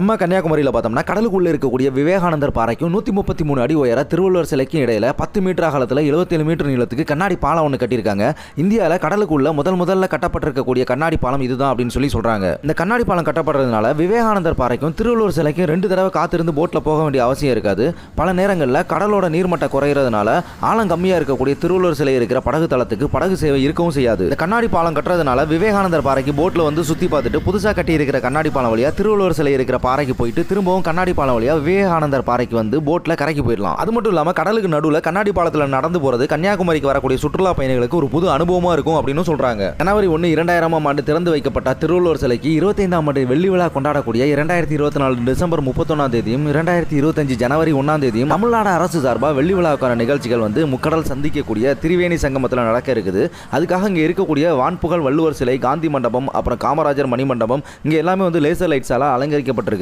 நம்ம கன்னியாகுமரியில் பார்த்தோம்னா கடலுக்குள்ளே இருக்கக்கூடிய விவேகானந்தர் பாறைக்கும் நூற்றி முப்பத்தி மூணு அடி உயர திருவள்ளுவர் சிலைக்கும் இடையில பத்து மீட்டர் அகலத்தில் எழுபத்தேழு மீட்டர் நீளத்துக்கு கண்ணாடி பாலம் ஒன்று கட்டியிருக்காங்க. இந்தியாவில் கடலுக்குள்ள முதல் முதல்ல கட்டப்பட்டிருக்கக்கூடிய கண்ணாடி பாலம் இதுதான் அப்படின்னு சொல்லி சொல்கிறாங்க இந்த கண்ணாடி பாலம் கட்டப்படுறதுனால விவேகானந்தர் பாறைக்கும் திருவள்ளுவர் சிலைக்கும் ரெண்டு தடவை காத்திருந்து போட்டில் போக வேண்டிய அவசியம் இருக்காது. பல நேரங்களில் கடலோட நீர்மட்டம் குறையிறதுனால ஆழம் கம்மியாக இருக்கக்கூடிய திருவள்ளுவர் சிலை இருக்கிற படகு தளத்துக்கு படகு சேவை இருக்கவும் செய்யாது. இந்த கண்ணாடி பாலம் கட்டுறதுனால விவேகானந்தர் பாறைக்கு போட்டில் வந்து சுற்றி பார்த்துட்டு புதுசாக கட்டி இருக்கிற கண்ணாடி பாலம் வழியாக திருவள்ளுவர் சிலை இருக்கிற பாறைக்கு போயிட்டு திரும்பவும் கண்ணாடி பாலம் வழியாக விவேகானந்தர் பாறைக்கு வந்து போட்டில் கரைக்கு போயிடலாம். அது மட்டும் இல்லாமல் கடலுக்கு நடுவில் கண்ணாடி பாலத்தில் நடந்து போகிறது கன்னியாகுமரிக்கு வரக்கூடிய சுற்றுலா பயணிகளுக்கு ஒரு புது அனுபவமாக இருக்கும் அப்படின்னு சொல்கிறாங்க ஜனவரி ஒன்று இரண்டாயிரமாம் ஆண்டு திறந்து வைக்கப்பட்ட திருவள்ளுவர் சிலைக்கு இருபத்தைந்தாம் ஆண்டு வெள்ளி விழா கொண்டாடக்கூடிய இரண்டாயிரத்தி இருபத்தி நாலு டிசம்பர் முப்பத்தொன்னாம் தேதியும் இரண்டாயிரத்தி இருபத்தஞ்சு ஜனவரி ஒன்றாம் தேதியும் தமிழ்நாடு அரசு சார்பாக வெள்ளி விழாவுக்கான நிகழ்ச்சிகள் வந்து முக்கடல் சந்திக்கக்கூடிய திரிவேணி சங்கமத்தில் நடக்க இருக்குது. அதுக்காக இங்கே இருக்கக்கூடிய வான்புகழ் வள்ளுவர் சிலை காந்தி மண்டபம் அப்புறம் காமராஜர் மணி மண்டபம் இங்கே எல்லாமே வந்து லேசர் லைட்ஸால் அலங்கரிக்கப்பட்டிருக்கு.